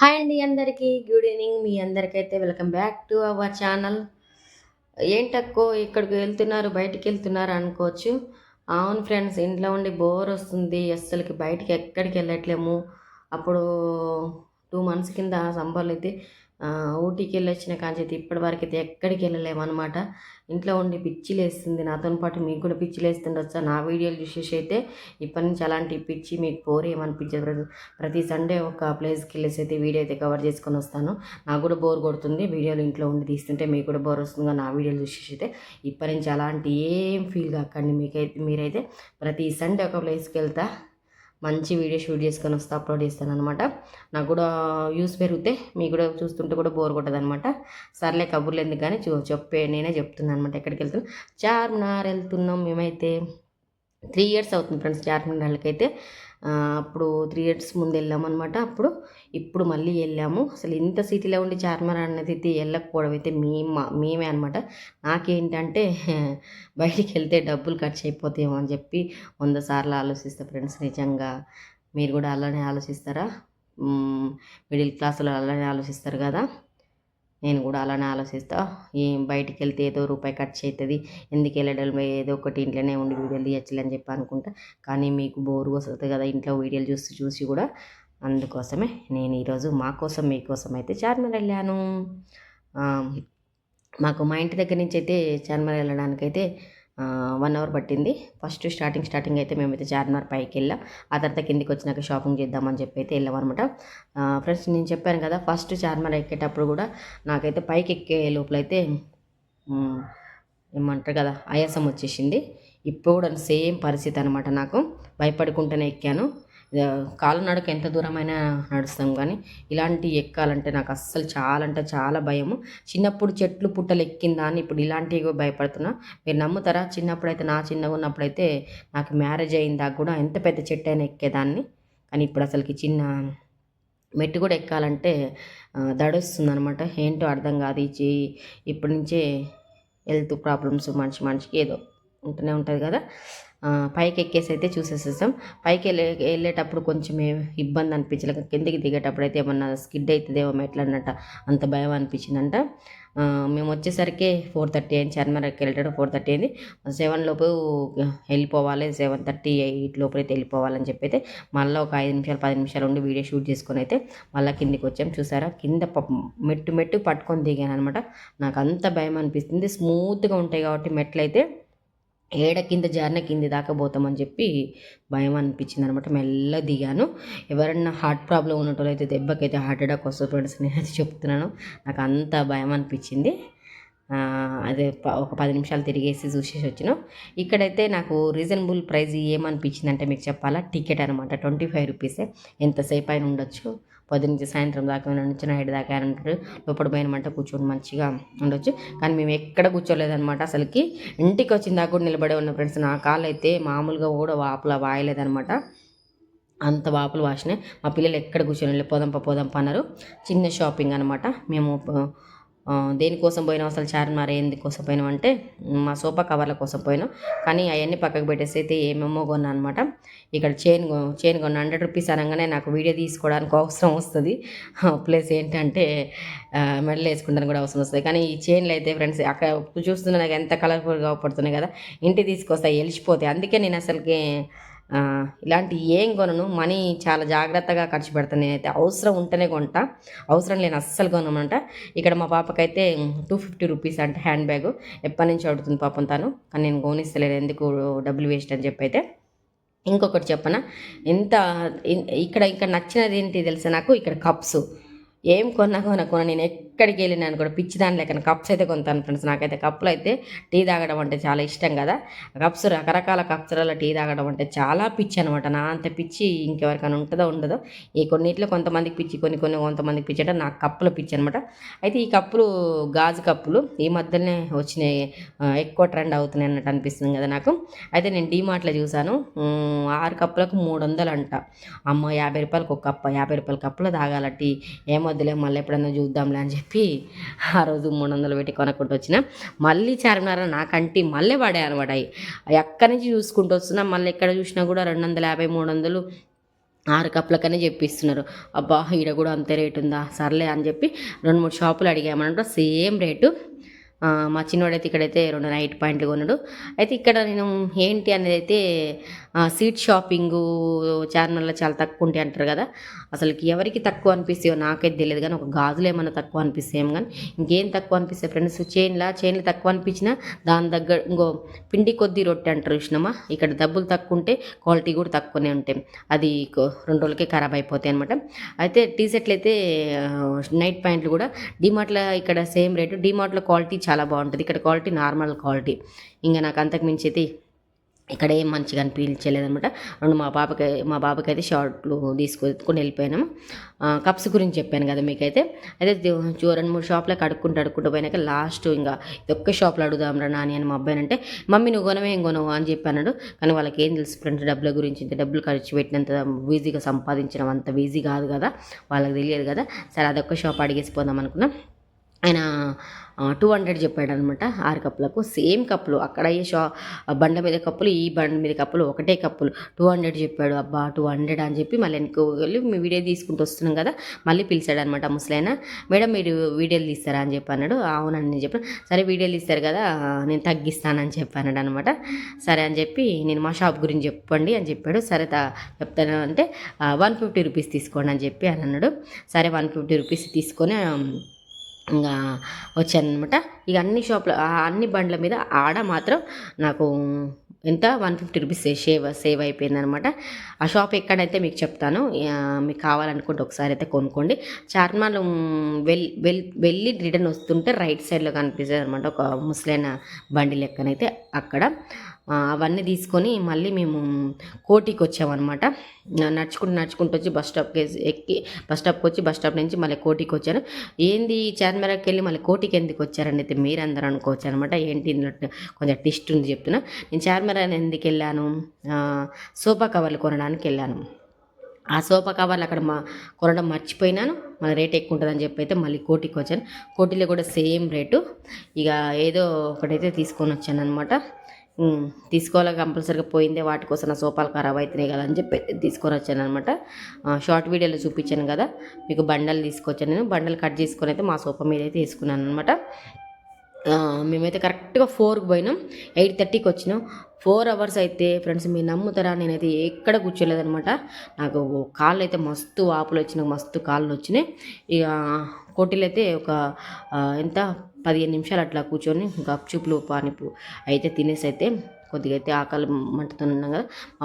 Hi అండి అందరికీ. Good evening మీ అందరికైతే welcome back to our channel ఏంటక్కో ఇక్కడికి వెళ్తున్నారు బయటికి వెళ్తున్నారు అనుకోవచ్చు. అవును ఫ్రెండ్స్ ఇంట్లో ఉండి బోర్ వస్తుంది. అస్సలకి బయటికి ఎక్కడికి వెళ్ళట్లేము. అప్పుడు మంత్స్ కింద సంబర్లు అయితే ఊటీకి వెళ్ళి వచ్చిన ఇప్పటి వరకు అయితే ఎక్కడికి వెళ్ళలేమన్నమాట ఇంట్లో ఉండి పిచ్చిలేస్తుంది నాతో పాటు మీకు కూడా పిచ్చి నా వీడియోలు చూసేసి అయితే ఇప్పటి నుంచి అలాంటి పిచ్చి మీకు బోర్ ఏమనిపించదు. ప్రతి ప్రతి సండే ఒక ప్లేస్కి వెళ్ళేసి అయితే వీడియో అయితే కవర్ చేసుకొని వస్తాను. నాకు కూడా బోర్ కొడుతుంది. వీడియోలు ఇంట్లో ఉండి తీస్తుంటే మీకు కూడా బోర్ వస్తుంది. నా వీడియోలు చూసేసి అయితే ఇప్పటి నుంచి అలాంటి ఏం ఫీల్ కాకండి. మీకైతే మీరైతే ప్రతి సండే ఒక ప్లేస్కి వెళ్తా. మంచి వీడియో షూట్ చేసుకొని వస్తా అప్లోడ్ చేస్తాను అనమాట నాకు కూడా వ్యూస్ పెరిగితే మీకు కూడా చూస్తుంటే కూడా బోర్ కొట్టదు అనమాట సర్లే కబుర్లు ఎందుకు కానీ చూ చెప్పే నేనే చెప్తున్నాను అనమాట ఎక్కడికి వెళ్తున్నాం. చార్మినార్ వెళ్తున్నాం మేమైతే. త్రీ ఇయర్స్ అవుతుంది ఫ్రెండ్స్ చార్మినార్కి అయితే అప్పుడు త్రీ ఇయర్స్ ముందు వెళ్ళామన్నమాట అప్పుడు ఇప్పుడు మళ్ళీ వెళ్ళాము. అసలు ఇంత సిటీలో ఉండి చార్మినార్ అనేది అయితే వెళ్ళకపోవడం అయితే మేము మేమే అనమాట నాకేంటంటే బయటికి వెళ్తే డబ్బులు ఖర్చు అయిపోతాయేమో అని చెప్పి వంద సార్లు ఆలోచిస్తా ఫ్రెండ్స్ నిజంగా. మీరు కూడా అలానే ఆలోచిస్తారా? మిడిల్ క్లాసులో అలానే ఆలోచిస్తారు కదా? నేను కూడా అలానే ఆలోచిస్తా. ఏం బయటికి వెళ్తే ఏదో రూపాయి ఖర్చు అవుతుంది ఎందుకు వెళ్ళడం? ఏదో ఒకటి ఇంట్లోనే ఉండి వీడియోలు తీయచ్చులే అని చెప్పి అనుకుంటా. కానీ మీకు బోరు వస్తుంది కదా ఇంట్లో వీడియోలు చూసి చూసి కూడా. అందుకోసమే నేను ఈరోజు మా కోసం మీకోసం అయితే చార్మినార్ వెళ్ళాను. మాకు మా ఇంటి దగ్గర నుంచి అయితే చార్మినార్ వెళ్ళడానికైతే వన్ అవర్ పట్టింది. ఫస్ట్ స్టార్టింగ్ స్టార్టింగ్ అయితే మేమైతే చార్మినార్ పైకి వెళ్ళాం. ఆ తర్వాత కిందికి వచ్చినాక షాపింగ్ చేద్దామని చెప్పి అయితే అనమాట ఫ్రెండ్స్ నేను చెప్పాను కదా ఫస్ట్ చార్మినార్ ఎక్కేటప్పుడు కూడా నాకైతే పైకి ఎక్కే లోపలైతే అయితే ఏమంటారు కదా ఆయాసం వచ్చేసింది. ఇప్పుడు కూడా సేమ్ పరిస్థితి అనమాట నాకు. భయపడుకుంటూనే ఎక్కాను. ఆ, నడక ఎంత దూరమైనా నడుస్తాం కానీ ఇలాంటి ఎక్కాలంటే నాకు అస్సలు చాలా అంటే చాలా భయము. చిన్నప్పుడు చెట్లు పుట్టలు ఎక్కిందా అని ఇప్పుడు ఇలాంటివి భయపడుతున్నా. మీరు నమ్ముతారా? చిన్నప్పుడు అయితే నా చిన్నగా ఉన్నప్పుడైతే నాకు మ్యారేజ్ అయిందా కూడా ఎంత పెద్ద చెట్టు అయినా ఎక్కేదాన్ని. కానీ ఇప్పుడు అసలుకి చిన్న మెట్టు కూడా ఎక్కాలంటే దడొస్తుంది అనమాట ఏంటో అర్థం కాదు. ఇచ్చి ఇప్పటి నుంచే హెల్త్ ప్రాబ్లమ్స్ మనిషి మనిషికి ఏదో ఉంటూనే ఉంటుంది కదా. పైకి ఎక్కేసి అయితే చూసేసేసాం. పైకి వెళ్ళే వెళ్ళేటప్పుడు కొంచెం ఇబ్బంది అనిపించలేక కిందికి దిగేటప్పుడు అయితే ఏమన్నా స్కిడ్ అవుతుందేమో మెట్లు అన్నట్ట అంత భయం అనిపించిందంట. మేము వచ్చేసరికి ఫోర్ థర్టీ అయింది. చార్మినార్కి వెళ్ళేటప్పుడు ఫోర్ థర్టీ అయింది. సెవెన్ లోపు వెళ్ళిపోవాలి. సెవెన్ థర్టీ ఎయిట్ లోపు అయితే వెళ్ళిపోవాలని చెప్పి అయితే మళ్ళీ ఒక ఐదు నిమిషాలు పది నిమిషాలు ఉండి వీడియో షూట్ చేసుకొని అయితే మళ్ళీ కిందికి వచ్చాం. చూసారా? కింద ప- మెట్టు మెట్టు పట్టుకొని దిగాను అనమాట నాకు అంత భయం అనిపిస్తుంది. స్మూత్గా ఉంటాయి కాబట్టి మెట్లు అయితే ఏడ కింద జారిన కింది దాకా పోతామని చెప్పి భయం అనిపించింది అనమాట మెల్ల దిగాను. ఎవరన్నా హార్ట్ ప్రాబ్లం ఉన్నట్టు అయితే దెబ్బకైతే హార్ట్ అటాక్ వస్తుంది ఫ్రెండ్స్ నేనైతే చెప్తున్నాను. నాకు అంత భయం అనిపించింది. అదే ప- ఒక పది నిమిషాలు తిరిగేసి చూసేసి వచ్చినాం. ఇక్కడైతే నాకు రీజనబుల్ ప్రైస్ ఏమనిపించిందంటే మీకు చెప్పాలా? టికెట్ అనమాట. ట్వంటీ ఫైవ్ రూపీసే. ఎంతసేపు అయినా ఉండొచ్చు. పది నుంచి సాయంత్రం దాకా నుంచి నైట్ దాకా అంటారు లోపల పోయినమంటే కూర్చొని మంచిగా ఉండొచ్చు. కానీ మేము ఎక్కడ కూర్చోలేదనమాట అసలుకి. ఇంటికి వచ్చిన దాకా కూడా నిలబడే ఉన్న ఫ్రెండ్స్ నా కాళ్ళు అయితే మామూలుగా కూడా వాపులా వాయలేదనమాట అంత వాపులు వాసినాయి. మా పిల్లలు ఎక్కడ కూర్చొని పోదంప పొదంప అన్నారు. చిన్న షాపింగ్ అనమాట మేము దేనికోసం పోయినాం అసలు చార్మినార్? ఎందుకోసం పోయినాం అంటే మా సోఫా కవర్ల కోసం పోయినాం. కానీ అవన్నీ పక్కకు పెట్టేసి అయితే ఏమేమో కొన్నా అనమాట ఇక్కడ చైన్ చైన్ కొన్న. హండ్రెడ్ రూపీస్ అనగానే నాకు వీడియో తీసుకోవడానికి అవసరం వస్తుంది. ప్లస్ ఏంటంటే మెడల్ వేసుకుంటాను కూడా అవసరం వస్తుంది. కానీ ఈ చైన్లు అయితే ఫ్రెండ్స్ అక్కడ చూస్తున్నా నాకు ఎంత కలర్ఫుల్గా పడుతున్నాయి కదా. ఇంటికి తీసుకొస్తాయి వెళ్ళిపోతాయి అందుకే నేను అసలుకి ఇలాంటి ఏం కొనను. మనీ చాలా జాగ్రత్తగా ఖర్చు పెడతాను నేనైతే అవసరం ఉంటేనే కొంటా. అవసరం లేని అస్సలు కొనమంట. ఇక్కడ మా పాపకైతే టూ ఫిఫ్టీ రూపీస్ అంటే హ్యాండ్ బ్యాగ్ ఎప్పటి నుంచి అడుగుతుంది పాపం తను. కానీ నేను కొనిస్తలేదు ఎందుకు డబ్బులు వేస్ట్ అని చెప్పి అయితే. ఇంకొకటి చెప్పన? ఎంత ఇక్కడ ఇక్కడ నచ్చినది ఏంటి తెలుసా నాకు? ఇక్కడ కప్స్ ఏం కొన్నా కొన కొన నేను ఎక్కడికి వెళ్ళినాను కూడా పిచ్చి దాని లెక్కన కప్స్ అయితే కొంటాను ఫ్రెండ్స్ నాకైతే కప్పులు అయితే టీ తాగడం అంటే చాలా ఇష్టం కదా. కప్స్ రకరకాల కప్స్లలో టీ తాగడం అంటే చాలా పిచ్చి అనమాట నా అంత పిచ్చి ఇంకెవరికైనా ఉంటుందో ఉండదో ఈ కొన్నిట్లో కొంతమందికి పిచ్చి కొన్ని కొన్ని కొంతమందికి పిచ్చి అంటే నాకు కప్పుల పిచ్చి అనమాట అయితే ఈ కప్పులు గాజు కప్పులు ఈ మధ్యనే వచ్చినాయి. ఎక్కువ ట్రెండ్ అవుతున్నాయి అన్నట్టు అనిపిస్తుంది కదా నాకు. అయితే నేను డీమార్ట్లో చూశాను. ఆరు కప్పులకు మూడు వందలు అంట. అమ్మ యాభై రూపాయలకు ఒక కప్ప యాభై రూపాయల కప్పులు తాగాల టీ. ఏమొద్దులే మళ్ళీ ఎప్పుడన్నా చూద్దాంలే అని చెప్పి చెప్పి ఆ రోజు మూడు వందలు పెట్టి కొనుక్కుంటూ వచ్చిన. మళ్ళీ చార్మినార్ నాకంటి మళ్ళీ పడాయి అనమాట. ఎక్కడి నుంచి చూసుకుంటూ వస్తున్నా మళ్ళీ ఎక్కడ చూసినా కూడా రెండు వందల యాభై మూడు వందలు ఆరు కప్పులకనే చెప్పిస్తున్నారు. అబ్బా ఈడ కూడా అంతే రేటు ఉందా? సర్లే అని చెప్పి రెండు మూడు షాపులు అడిగామన్నమాట. సేమ్ రేటు మా చిన్నోడైతే ఇక్కడైతే రెండు నైట్ పాయింట్లు కొన్నాడు. అయితే ఇక్కడ నేను ఏంటి అనేది అయితే సీట్ షాపింగు చార్మినార్లో చాలా తక్కువ ఉంటాయి అంటారు కదా. అసలుకి ఎవరికి తక్కువ అనిపిస్తాయో నాకైతే తెలియదు కానీ ఒక గాజులు ఏమైనా తక్కువ అనిపిస్తాయేం ఏం కానీ ఇంకేం తక్కువ అనిపిస్తాయి ఫ్రెండ్స్? చైన్లా చైన్లు తక్కువ అనిపించినా దాని దగ్గర ఇంకో పిండి కొద్ది రొట్టె అంటారు చూసినామా ఇక్కడ డబ్బులు తక్కువ ఉంటే క్వాలిటీ కూడా తక్కువనే ఉంటాయి. అది రెండు రోజులకే ఖరాబ్ అయిపోతాయి అనమాట అయితే టీ షర్ట్లు అయితే నైట్ ప్యాంట్లు కూడా డిమార్ట్లో ఇక్కడ సేమ్ రేటు డిమార్ట్లో క్వాలిటీ చాలా బాగుంటుంది. ఇక్కడ క్వాలిటీ నార్మల్ క్వాలిటీ. ఇంకా నాకు అంతకు మించి అయితే ఇక్కడ ఏం మంచిగా అనిపించలేదనమాట రెండు మా పాపకి మా బాబుకి అయితే షార్ట్లు తీసుకొని వెళ్ళిపోయినాము. కప్స్ గురించి చెప్పాను కదా మీకైతే. అయితే రెండు మూడు షాప్లో అడుక్కుంటూ అడుక్కుంటూ పోయినాక లాస్ట్ ఇంకా ఇది ఒక్క షాప్లో అడుగుదాంరా నాని అని మా అబ్బాయిని అంటే మమ్మీ నువ్వు కొనవే ఏం కొనవు అని చెప్పాను కానీ వాళ్ళకి ఏం తెలుసు ఫ్రెండ్స్ డబ్బుల గురించి ఇంత డబ్బులు ఖర్చు పెట్టినంత ఈజీగా సంపాదించడం అంత ఈజీ కాదు కదా. వాళ్ళకి తెలియదు కదా. సరే అదొక్క షాప్ అడిగేసిపోదాం అనుకున్నాం. ఆయన టూ హండ్రెడ్ చెప్పాడు అనమాట ఆరు కప్పులకు. సేమ్ కప్పులు. అక్కడ ఈ షా బండ మీద కప్పులు ఈ బండ మీద కప్పులు ఒకటే కప్పులు. టూ హండ్రెడ్ చెప్పాడు. అబ్బా టూ హండ్రెడ్ అని చెప్పి మళ్ళీ వెనక్కి వెళ్ళి మీ వీడియో తీసుకుంటూ వస్తున్నాం కదా మళ్ళీ పిలిచాడు అనమాట ముసలైన మేడం మీరు వీడియోలు తీస్తారా? అని చెప్పి అన్నాడు అవునని నేను చెప్పాను సరే వీడియోలు తీస్తారు కదా నేను తగ్గిస్తానని చెప్పాను అనమాట సరే అని చెప్పి నేను మా షాప్ గురించి చెప్పండి అని చెప్పాడు. సరే చెప్తాను అంటే వన్ ఫిఫ్టీ రూపీస్ తీసుకోండి అని చెప్పి అని అన్నాడు. సరే వన్ ఫిఫ్టీ రూపీస్ తీసుకొని ఇంకా వచ్చానమాట ఇక అన్ని షాప్ల అన్ని బండ్ల మీద ఆడ మాత్రం నాకు ఎంత? One fifty rupees save save అయిపోయిందనమాట. ఆ షాప్ ఎక్కడైతే మీకు చెప్తాను మీకు కావాలనుకుంటే ఒకసారి అయితే కొనుక్కోండి. చార్మాల్ వెల్ వెల్ వెళ్ళి రిటర్న్ వస్తుంటే రైట్ సైడ్లో కనిపిస్తుంది అనమాట ఒక ముసలైన బండి లెక్కనైతే అక్కడ. అవన్నీ తీసుకొని మళ్ళీ మేము కోటికి వచ్చామన్నమాట. నడుచుకుంటూ నడుచుకుంటూ వచ్చి బస్ స్టాప్కి ఎక్కి బస్ స్టాప్కి వచ్చి బస్ స్టాప్ నుంచి మళ్ళీ కోటికి వచ్చాను. ఏంది చార్మినార్కి వెళ్ళి మళ్ళీ కోటికి ఎందుకు వచ్చారని అయితే మీరందరూ అనుకోవచ్చు అనమాట ఏంటి కొంచెం టిస్ట్ ఉంది చెప్తున్నా. నేను చార్మినార్ ఎందుకు వెళ్ళాను? సోఫా కవర్లు కొనడానికి వెళ్ళాను. ఆ సోఫా కవర్లు అక్కడ మా కొనడం మర్చిపోయినాను. మన రేట్ ఎక్కువ ఉంటుందని చెప్పి అయితే మళ్ళీ కోటికి వచ్చాను. కోటిలో కూడా సేమ్ రేటు. ఇక ఏదో ఒకటైతే తీసుకొని వచ్చాను అనమాట తీసుకోవాలి కంపల్సరీగా పోయిందే వాటి కోసం నా సోఫాలు ఖరాబ్ అవుతున్నాయి కదా అని చెప్పి తీసుకొని వచ్చాను అనమాట షార్ట్ వీడియోలో చూపించాను కదా. మీకు బండలు తీసుకొచ్చాను నేను. బండలు కట్ చేసుకొని అయితే మా సోఫా మీద అయితే వేసుకున్నాను అనమాట మేమైతే కరెక్ట్గా ఫోర్కి పోయినాం. ఎయిట్ థర్టీకి వచ్చినాం. ఫోర్ అవర్స్ అయితే ఫ్రెండ్స్ మీరు నమ్ముతారా? నేనైతే ఎక్కడ కూర్చోలేదనమాట నాకు కాళ్ళు అయితే మస్తు వాపులు వచ్చినాయి మస్తు కాళ్ళు వచ్చినాయి. ఇక కోటీలు అయితే ఒక ఎంత? పదిహేను నిమిషాలు అట్లా కూర్చొని గప్చుప్లు పానిపు అయితే తినేసి అయితే కొద్దిగా అయితే ఆకలి మంటతో ఉన్నాం కదా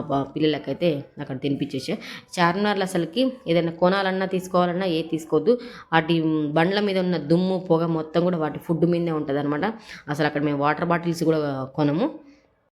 మా పిల్లలకైతే అక్కడ తినిపించేసా చార్మినార్లు అసలుకి ఏదైనా కొనాలన్నా తీసుకోవాలన్నా ఏ తీసుకోవద్దు వాటి బండ్ల మీద ఉన్న దుమ్ము పొగ మొత్తం కూడా వాటి ఫుడ్ మీదే ఉంటుంది అనమాట అసలు అక్కడ మేము వాటర్ బాటిల్స్ కూడా కొనము.